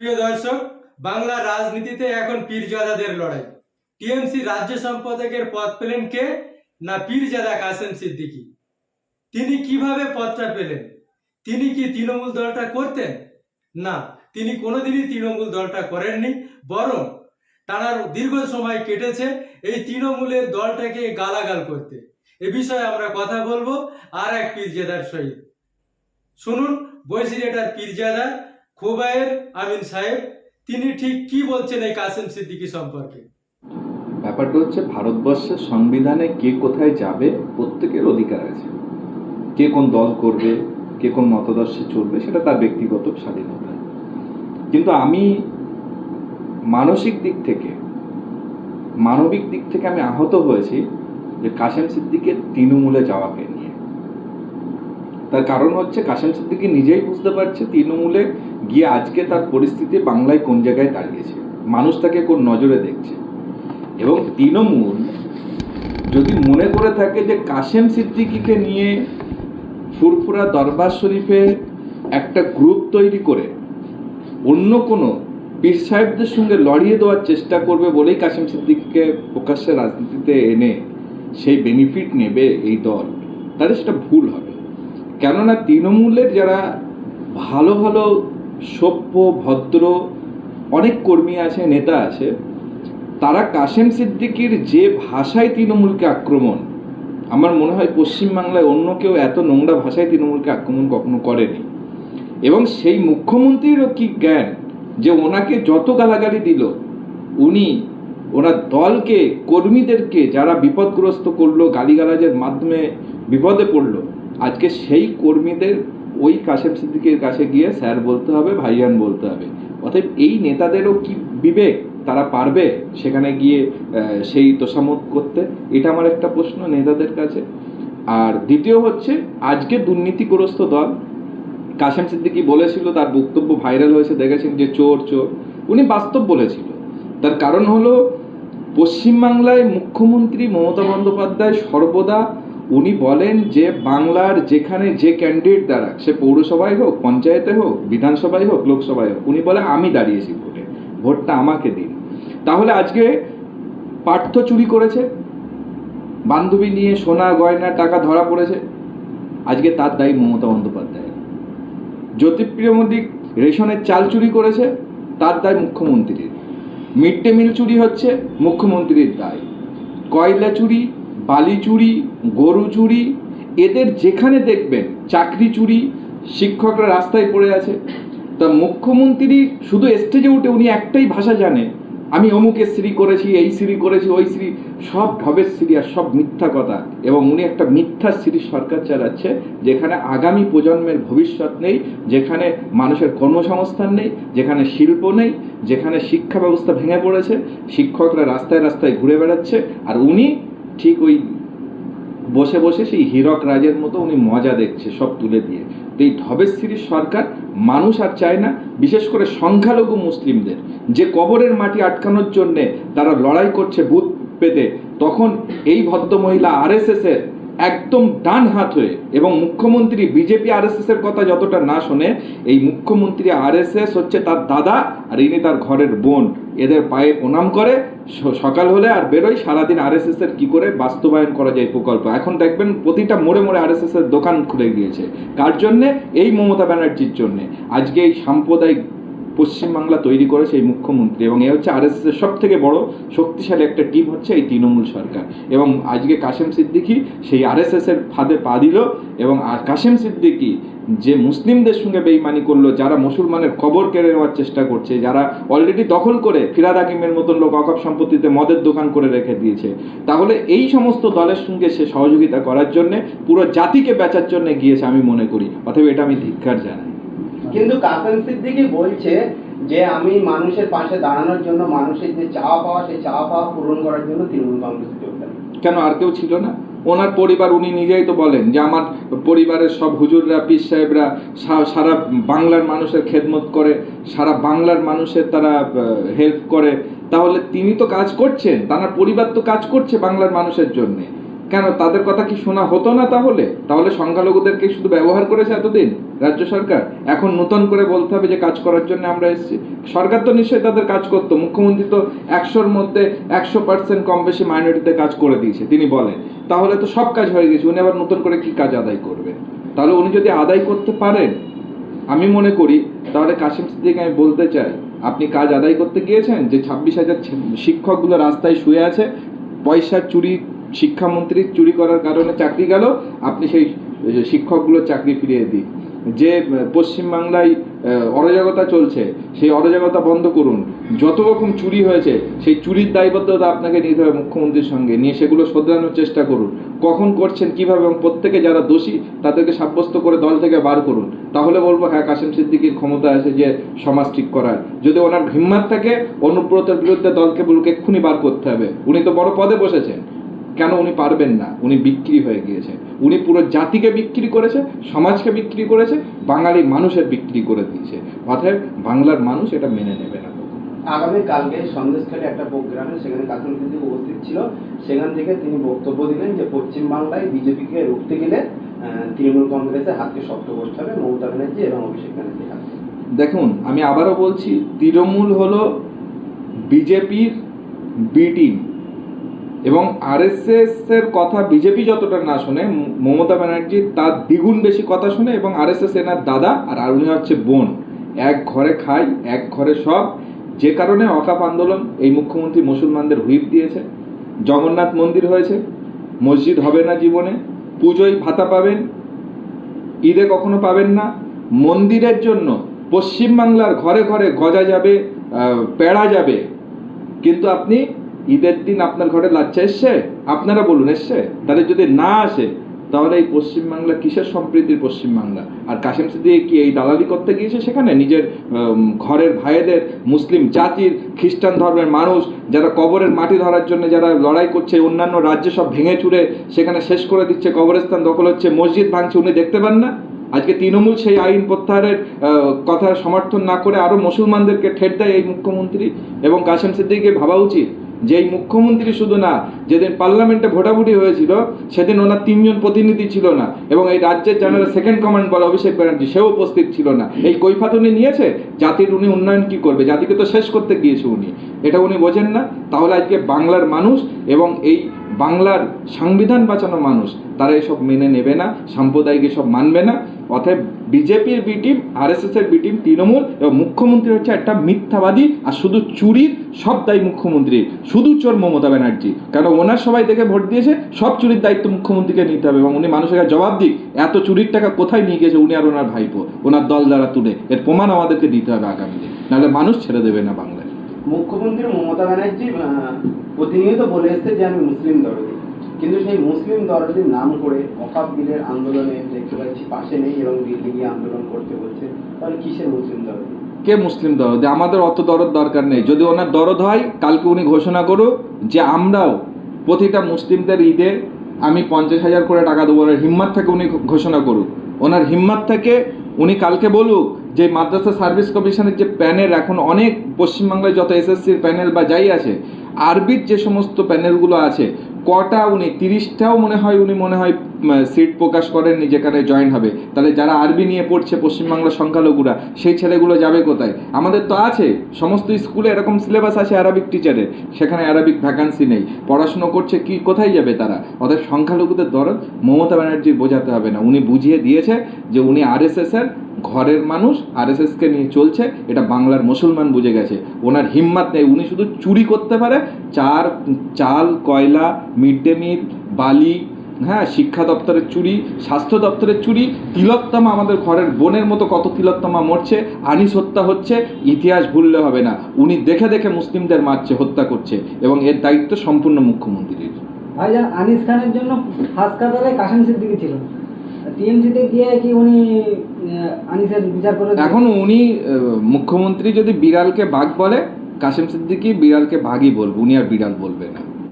প্রিয় দর্শক, বাংলা রাজনীতিতে এখন পীরজাদাদের লড়াই। টিএমসি রাজ্য সম্পাদকের পদ পেলেন কে? না পীরজাদা কাসেম সিদ্দিকী। তিনি কীভাবে পদটা পেলেন? তিনি কি তৃণমূল দলটা করতেন? না, তিনি কোনোদিনই তৃণমূল দলটা করেননি, বরং তার দীর্ঘ সময় কেটেছে এই তৃণমূলের দলটাকে গালাগাল করতে। এ বিষয়ে আমরা কথা বলব আর এক পীরজাদার সহিত। শুনুন বৈশিরেটার পীরজাদা খোবায়ের আমিন সাহেব, তিনি ঠিক কি বলছেন এই কাসেম সিদ্দিকী সম্পর্কে? ব্যাপারটা হচ্ছে ভারতবর্ষের সংবিধানে কে কোথায় যাবে, প্রত্যেকের অধিকার আছে। কে কোন দল করবে, কে কোন মতাদর্শে চলবে, সেটা তার ব্যক্তিগত স্বাধীনতা। কিন্তু আমি মানসিক দিক থেকে, মানবিক দিক থেকে আমি আহত হয়েছি যে কাশেম সিদ্দিকের তৃণমূলে যাওয়াকে নিয়ে। তার কারণ হচ্ছে কাশেম সিদ্দিকি নিজেই বুঝতে পারছে তৃণমূলে গিয়ে আজকে তার পরিস্থিতি বাংলায় কোন জায়গায় দাঁড়িয়েছে। মানুষ তাকে কোন নজরে দেখছে। এবং তৃণমূল যদি মনে করে থাকে যে কাশেম সিদ্দিকিকে নিয়ে ফুরফুরা দরবার শরীফে একটা গ্রুপ তৈরি করে অন্য কোনো পীর সাহেবদের সঙ্গে লড়িয়ে দেওয়ার চেষ্টা করবে বলেই কাশেম সিদ্দিকিকে প্রকাশ্যে রাজনীতিতে এনে সেই বেনিফিট নেবে এই দল, তাহলে সেটা ভুল হবে। কেননা তৃণমূলের যারা ভালো ভালো সভ্য, ভদ্র, অনেক কর্মী আছে, নেতা আছে, তারা কাশেম সিদ্দিকির যে ভাষায় তৃণমূলকে আক্রমণ, আমার মনে হয় পশ্চিমবাংলায় অন্য কেউ এত নোংরা ভাষায় তৃণমূলকে আক্রমণ কখনো করেনি। এবং সেই মুখ্যমন্ত্রীরও কি জ্ঞান যে ওনাকে যত গালাগালি দিল, উনি ওনার দলকে, কর্মীদেরকে যারা বিপদগ্রস্ত করল, গালিগালাজের মাধ্যমে বিপদে পড়ল আজকে সেই কর্মীদের ওই কাশেম সিদ্দিকের কাছে গিয়ে স্যার বলতে হবে ভাইয়ান বলতে হবে। অতএব এই নেতাদেরও কি বিবেক? তারা পারবে সেখানে গিয়ে সেই তোষামত করতে? এটা আমার একটা প্রশ্ন নেতাদের কাছে। আর দ্বিতীয় হচ্ছে, আজকে দুর্নীতিগ্রস্ত দল, কাশেম সিদ্দিকি বলেছিল, তার বক্তব্য ভাইরাল হয়েছে, দেখেছেন যে চোর চোর। উনি বাস্তব বলেছিল। তার কারণ হলো, পশ্চিমবাংলায় মুখ্যমন্ত্রী মমতা বন্দ্যোপাধ্যায় সর্বদা উনি বলেন যে বাংলার যেখানে যে ক্যান্ডিডেট দ্বারা সে পৌরসভায় হোক, পঞ্চায়েতে হোক, বিধানসভায় হোক, লোকসভায় হোক, উনি বলে, আমি দাঁড়িয়েছি ভোটে, ভোটটা আমাকে দিন। তাহলে আজকে পার্থ চুরি করেছে, বান্ধবী নিয়ে সোনা গয়না টাকা ধরা পড়েছে, আজকে তার দায়ী মমতা বন্দ্যোপাধ্যায়। জ্যোতিপ্রিয় মোদী রেশনের চাল চুরি করেছে, তার দায় মুখ্যমন্ত্রীর। মিড ডে মিল চুরি হচ্ছে, মুখ্যমন্ত্রীর দায়। কয়লা চুরি বালি চুরি, গরু চুরি, এদের যেখানে দেখবেন চাকরি চুরি, শিক্ষকরা রাস্তায় পড়ে আছে। তা মুখ্যমন্ত্রী শুধু স্টেজে উঠে উনি একটাই ভাষা জানে, আমি অমুকের শ্রী করেছি, এই শ্রী করেছি, ওই শ্রী সব ঢবের শ্রী আর সব মিথ্যা কথা। এবং উনি একটা মিথ্যা শ্রী সরকার চালাচ্ছে, যেখানে আগামী প্রজন্মের ভবিষ্যৎ নেই, যেখানে মানুষের কর্মসংস্থান নেই, যেখানে শিল্প নেই, যেখানে শিক্ষা ব্যবস্থা ভেঙে পড়েছে, শিক্ষকরা রাস্তায় রাস্তায় ঘুরে বেড়াচ্ছে, আর উনি ঠিক ওই বসে বসে সেই হীরক রাজের মতো উনি মজা দেখছে সব তুলে দিয়ে। তো এই ঢবেশ্রীর সরকার মানুষ আর চায় না, বিশেষ করে সংখ্যালঘু মুসলিমদের। যে কবরের মাটি আটকানোর জন্যে তারা লড়াই করছে ভূত পেতে, তখন এই ভদ্রমহিলা আরএসএস এর একদম ডান হাত হয়ে এবং মুখ্যমন্ত্রী, বিজেপি আরএসএস এর কথা যতটা না শোনে, এই মুখ্যমন্ত্রী আরএসএস হচ্ছে তার দাদা আর ইনি তার ঘরের বোন। এদের পায়ে প্রণাম করে সকাল হলে আর বেরোয়, সারাদিন আরএসএস এর কি করে বাস্তবায়ন করা যায় প্রকল্প। এখন দেখবেন প্রতিটা মোড়ে মোড়ে আরএসএস এর দোকান খুলে গিয়েছে। কার জন্যে? এই মমতা ব্যানার্জির জন্যে। আজকে এই সাম্প্রদায়িক পশ্চিমবাংলা তৈরি করেছে এই মুখ্যমন্ত্রী এবং এ হচ্ছে আরএসএস এর সব থেকে বড় শক্তিশালী একটা টিম হচ্ছে এই তৃণমূল সরকার। এবং আজকে কাশেম সিদ্দিকি সেই আরএসএস এর ফাঁদে পা দিল এবং, আর কাশেম সিদ্দিকি যে মুসলিমদের সঙ্গে বেইমানি করল যারা মুসলমানের কবর কেড়ে নেওয়ার চেষ্টা করছে যারা অলরেডি দখল করে ফিরাদ হাকিমের মতন লোক অকপ সম্পত্তিতে মদের দোকান করে রেখে দিয়েছে। তাহলে এই সমস্ত দলের সঙ্গে সে সহযোগিতা করার জন্য পুরো জাতিকে বেচার জন্য গিয়েছে আমি মনে করি। অথবা এটা আমি ধিক্কার জানাই। কিন্তু কাসেম সিদ্দিকি বলছে যে আমি মানুষের পাশে দাঁড়ানোর জন্য মানুষের যে চাওয়া পাওয়া সেই চাওয়া পাওয়া পূরণ করার জন্য তৃণমূল কংগ্রেস যোগদান কেন আর কেউ ছিল না? ওনার পরিবার উনি নিজেই তো বলেন যে আমার পরিবারের সব হুজুররা, পীর সাহেবরা সারা বাংলার মানুষের খেদমত করে, সারা বাংলার মানুষের তারা হেল্প করে। তাহলে তিনি তো কাজ করছেন তার পরিবার তো কাজ করছে বাংলার মানুষের জন্যে। কেন? তাদের কথা কি শোনা হতো না তাহলে? তাহলে সংখ্যালঘুদেরকে শুধু ব্যবহার করেছে এতদিন রাজ্য সরকার? এখন নতুন করে বলতে হবে যে কাজ করার জন্য আমরা এসেছি। সরকার তো নিশ্চয়ই তাদের কাজ করতো। মুখ্যমন্ত্রী তো একশোর মধ্যে একশো পার্সেন্ট কম বেশি মাইনরিটিতে কাজ করে দিয়েছে, তিনি বলেন। তাহলে তো সব কাজ হয়ে গেছে। উনি আবার নতুন করে কি কাজ আদায় করবে? তাহলে উনি যদি আদায় করতে পারেন, আমি মনে করি, তাহলে কাশিম সিদ্দিক আমি বলতে চাই, আপনি কাজ আদায় করতে গিয়েছেন? যে ছাব্বিশ হাজার শিক্ষকগুলো রাস্তায় শুয়ে আছে, পয়সা চুরি শিক্ষামন্ত্রী চুরি করার কারণে চাকরি গেল, আপনি সেই শিক্ষকগুলোর চাকরি ফিরিয়ে দিন। যে পশ্চিমবাংলায় অরাজকতা চলছে, সেই অরাজকতা বন্ধ করুন। যত রকম চুরি হয়েছে, সেই চুরির দায়বদ্ধতা আপনাকে নিতে হবে মুখ্যমন্ত্রীর সঙ্গে। নিয়ে সেগুলো শোধরানোর চেষ্টা করুন। কখন করছেন, কীভাবে, এবং প্রত্যেকে যারা দোষী, তাদেরকে সাব্যস্ত করে দল থেকে বার করুন। তাহলে বলব হ্যাঁ কাসিম সিদ্দিকির ক্ষমতা আছে যে সমাজ ঠিক করার। যদি ওনার হিম্মাত থাকে, অনুব্রতের বিরুদ্ধে দলকে, বলুক, এক্ষুনি বার করতে হবে। উনি তো বড় পদে বসেছেন। কেন উনি পারবেন না? উনি বিক্রি হয়ে গিয়েছে উনি পুরো জাতিকে বিক্রি করেছে সমাজকে বিক্রি করেছে বাঙালি মানুষের বিক্রি করে দিয়েছে। অতএব বাংলার মানুষ এটা মেনে নেবে না আগামী কালকে সন্দেশখালী একটা প্রোগ্রামে সেখানে কাসিম সিদ্দিক উপস্থিত ছিল। সেখান থেকে তিনি বক্তব্য দিলেন যে পশ্চিমবাংলায় বিজেপিকে রুখতে গেলে তৃণমূল কংগ্রেসের হাতকে শক্ত করতে হবে মমতা ব্যানার্জি এবং অভিষেক ব্যানার্জি দেখুন আমি আবারও বলছি তৃণমূল হলো বিজেপির বি টিম এবং আরএসএস এর কথা বিজেপি যতটা না শোনে মমতা ব্যানার্জি তার দ্বিগুণ বেশি কথা শোনে এবং আরএসএস এনার দাদা আর আর উনি হচ্ছে বোন। এক ঘরে খায় এক ঘরে সব। যে কারণে অকাপ আন্দোলন এই মুখ্যমন্ত্রী মুসলমানদের হুইপ দিয়েছে। জগন্নাথ মন্দির হয়েছে। মসজিদ হবে না জীবনে। পুজোয় ভাতা পাবেন। ঈদে কখনো পাবেন না। মন্দিরের জন্য পশ্চিমবাংলার ঘরে ঘরে গজা যাবে পেড়া যাবে। কিন্তু আপনি ঈদের দিন আপনার ঘরে লাচ্চা এসছে? আপনারা বলুন, এসছে? তাহলে যদি না আসে, তাহলে এই পশ্চিমবাংলা কিসের সম্প্রীতির পশ্চিমবাংলা আর কাশিম সিদ্দিক কি এই দালালি করতে গিয়েছে সেখানে? নিজের ঘরের ভাইদের, মুসলিম জাতির, খ্রিস্টান ধর্মের মানুষ, যারা কবরের মাটি ধরার জন্য যারা লড়াই করছে, অন্যান্য রাজ্যে সব ভেঙে চুরে সেখানে শেষ করে দিচ্ছে, কবরস্থান দখল হচ্ছে, মসজিদ ভাঙছে, উনি দেখতে পান না? আজকে তৃণমূল সেই আইন প্রত্যাহারের কথা সমর্থন না করে আরও মুসলমানদেরকে ঠেট দেয় এই মুখ্যমন্ত্রী এবং কাসেম সিদ্দিককে ভাবা উচিত। যে এই মুখ্যমন্ত্রী শুধু না, যেদিন পার্লামেন্টে ভোটাভুটি হয়েছিল, সেদিন ওনার তিনজন প্রতিনিধি ছিল না। এবং এই রাজ্যের জেনারেল সেকেন্ড কমান্ড বলে অভিষেক ব্যানার্জি, সেও উপস্থিত ছিল না। এই কৈফাত উনি নিয়েছে? জাতির উনি উন্নয়ন কি করবে? জাতিকে তো শেষ করতে গিয়েছে উনি। এটা উনি বোঝেন না। তাহলে আজকে বাংলার মানুষ এবং এই বাংলার সংবিধান বাঁচানো মানুষ, তারা এসব মেনে নেবে না, সাম্প্রদায়িক এসব মানবে না। অতএব বিজেপির বি টিম আরএসএস এর বি টিম, তৃণমূল এবং মুখ্যমন্ত্রী হচ্ছে একটা মিথ্যাবাদী আর শুধু চুরির সব দায়ী মুখ্যমন্ত্রীর শুধু চোর মমতা ব্যানার্জি। কারণ ওনার সবাই দেখে ভোট দিয়েছে, সব চুরির দায়িত্ব মুখ্যমন্ত্রীকে নিতে হবে এবং উনি মানুষের কাছে জবাব দিক, এত চুরির টাকা কোথায় নিয়ে গেছে উনি আর ওনার ভাইপো? ওনার দল দ্বারা তুলে। এর প্রমাণ আমাদেরকে দিতে হবে আগামী দিন। নাহলে মানুষ ছেড়ে দেবে না বাংলায়। মুখ্যমন্ত্রী মমতা ব্যানার্জি প্রতিনিয়ত বলে এসছে যে আমি মুসলিম দরদি। কিন্তু সেই মুসলিম দরদির নাম করে অকাপ বিলের আন্দোলনে দেখতে পাচ্ছি পাশে নেই এবং দিল্লি গিয়ে আন্দোলন করতে বলছে। তাহলে কিসের মুসলিম দরদি কে মুসলিম দরদ আমাদের অত দরদ দরকার নেই। যদি ওনার দরদ হয়, কালকে উনি ঘোষণা করুক যে আমরাও প্রতিটা মুসলিমদের ঈদে আমি পঞ্চাশ হাজার করে টাকা দেবো। ওনার হিম্মাত থেকে উনি ঘোষণা করুক। ওনার হিম্মাত থেকে উনি কালকে বলুক যে মাদ্রাসা সার্ভিস কমিশনের যে প্যানেল, এখন অনেক পশ্চিমবাংলায় যত এসএসসির প্যানেল বা যাই আছে, আরবির যে সমস্ত প্যানেলগুলো আছে কটা উনি? তিরিশটাও মনে হয় উনি মনে হয় সিট প্রকাশ করেননি যেখানে জয়েন হবে। তাহলে যারা আরবি নিয়ে পড়ছে পশ্চিমবাংলার সংখ্যালঘুরা, সেই ছেলেগুলো যাবে কোথায়? আমাদের তো আছে। সমস্ত স্কুলে এরকম সিলেবাস আছে অ্যারাবিক টিচারের সেখানে অ্যারাবিক ভ্যাকান্সি নেই। পড়াশুনো করছে কি, কোথায় যাবে তারা? অর্থাৎ সংখ্যালঘুদের দরদ মমতা ব্যানার্জি বোঝাতে হবে না। উনি বুঝিয়ে দিয়েছে যে উনি আরএসএস এর ঘরের মানুষ আরএসএসকে নিয়ে চলছে। এটা বাংলার মুসলমান বুঝে গেছে। ওনার হিম্মাত নেই। উনি শুধু চুরি করতে পারে। চার, চাল, কয়লা মিড ডে মিল বালি হ্যাঁ শিক্ষা দপ্তরের চুরি স্বাস্থ্য দপ্তরের চুরি তিলোত্তমা আমাদের ঘরের বোনের মতো কত তিলোত্তমা মরছে আনিস হত্যা হচ্ছে ইতিহাস ভুললে হবে না। উনি দেখে দেখে মুসলিমদের মারছে হত্যা করছে এবং এর দায়িত্ব সম্পূর্ণ মুখ্যমন্ত্রীর। ভাইজান আনিস খানের জন্য হাসপাতালে কাশেম সিদ্দিকি ছিল। টিএমসিতে গিয়ে কি উনি আনিসের বিচার করে এখন উনি মুখ্যমন্ত্রী যদি বিড়ালকে বাঘ বলে কাসিম সিদ্দিকি বিড়ালকে বাঘই বলবে উনি আর বিড়াল বলবে না।